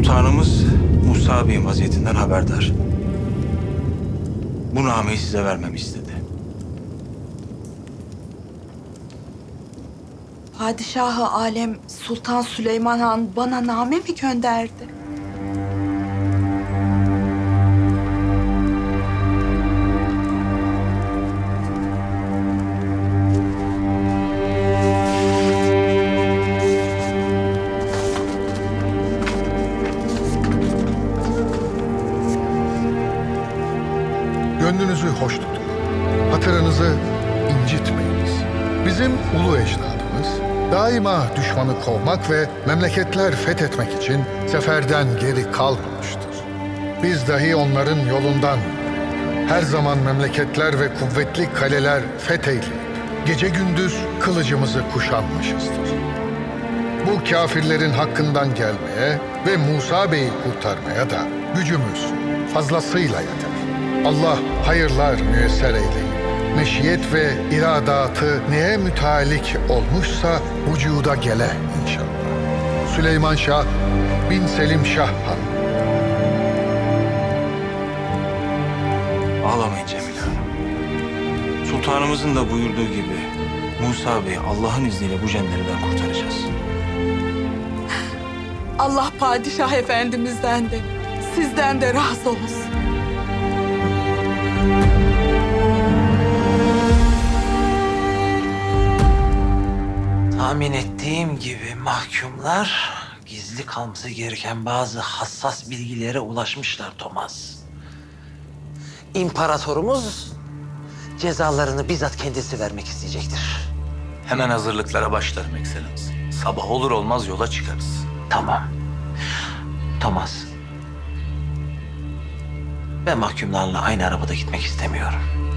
Sultanımız Musa Bey'in vaziyetinden haberdar. Bu nameyi size vermemi istedi. Padişahı alem Sultan Süleyman Han bana name mi gönderdi? Gönlünüzü hoş tutun. Hatırınızı incitmeyiniz. Bizim ulu ecdadımız daima düşmanı kovmak ve memleketler fethetmek için seferden geri kalmamıştır. Biz dahi onların yolundan her zaman memleketler ve kuvvetli kaleler fetheyleyip gece gündüz kılıcımızı kuşanmışızdır. Bu kafirlerin hakkından gelmeye ve Musa Bey'i kurtarmaya da gücümüz fazlasıyla yeter. Allah hayırlar müyesser eyleyin. Meşiyet ve iradatı neye mütealik olmuşsa vücuda gele inşallah. Süleyman Şah bin Selim Şah Han. Ağlamayın Cemile Hanım. Sultanımızın da buyurduğu gibi Musa Bey'i Allah'ın izniyle bu cendereden kurtaracağız. Allah padişah efendimizden de sizden de razı olsun. Tahmin ettiğim gibi mahkumlar gizli kalması gereken bazı hassas bilgilere ulaşmışlar Thomas. İmparatorumuz cezalarını bizzat kendisi vermek isteyecektir. Hemen hazırlıklara başlarım Ekselans. Sabah olur olmaz yola çıkarız. Tamam. Thomas. Ben mahkumlarla aynı arabada gitmek istemiyorum.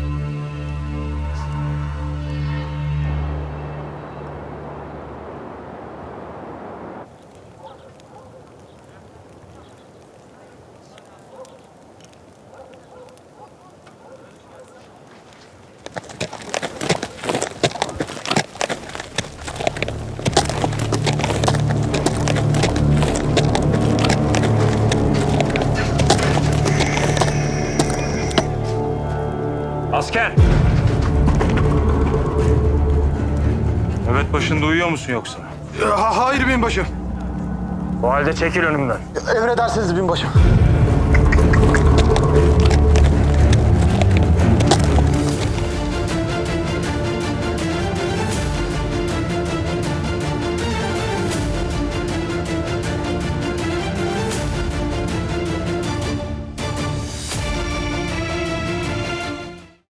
Asker! Nöbet başında uyuyor musun yoksa? Ha, hayır binbaşım. O halde çekil önümden. Emredersiniz binbaşım.